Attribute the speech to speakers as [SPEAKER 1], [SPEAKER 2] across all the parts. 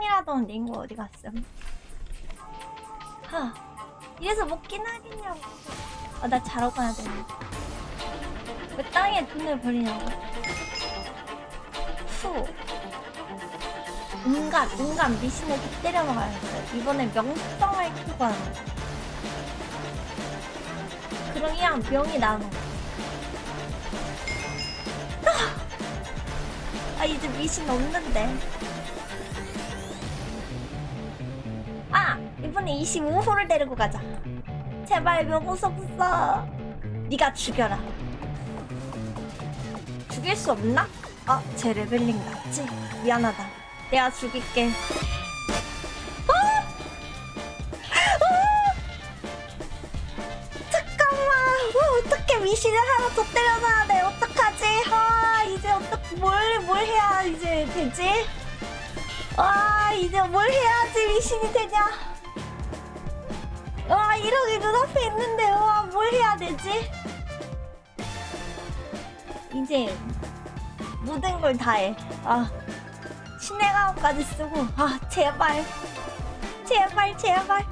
[SPEAKER 1] 시간이라던데 이거 어디 갔음? 하 이래서 먹긴 하겠냐고. 아 나 자러 가야 되는데. 왜 땅에 돈을 버리냐고. 후. 온갖 온갖 미신을 다 때려 먹어야겠어요. 이번에 명성을 키고 하는 거. 그럼 그냥 명이 나는 거. 아 이제 미신 없는데. 아 이번에 25호를 데리고 가자. 제발 없어. 네가 죽여라. 죽일 수 없나? 아, 제 레벨링 낮지? 미안하다. 내가 죽일게. 아! 아! 잠깐만. 어, 어떻게 미신을 하나 더 때려놔야 돼? 어떡하지? 아, 이제 어떻게 뭘, 뭘 해야 이제 되지? 아, 이제 뭘 해야지 미신이 되냐? 와, 이러기 눈앞에 있는데, 와, 뭘 해야 되지? 이제 모든 걸 다해. 아, 신의 가호까지 쓰고, 아, 제발. 제발, 제발.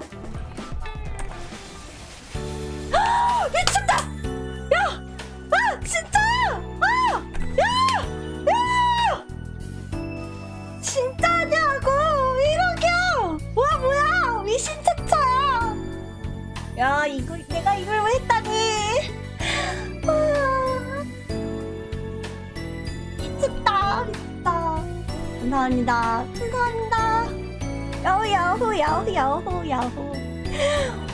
[SPEAKER 1] 아, 미쳤다! 야! 아, 진짜! 아! 야! 야! 진짜 야, 이거, 내가 이걸 왜 했다니! 아. 미쳤다 미쳤다. 감사합니다. 감사합니다. 야호 야호 야호 야호 야호.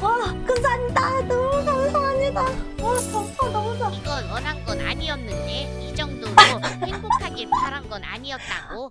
[SPEAKER 1] 와 감사합니다. 너무 감사합니다. 와 감사 너무 좋아
[SPEAKER 2] 이건 원한 건 아니었는데 이 정도로 행복하길 바란 건 아니었다고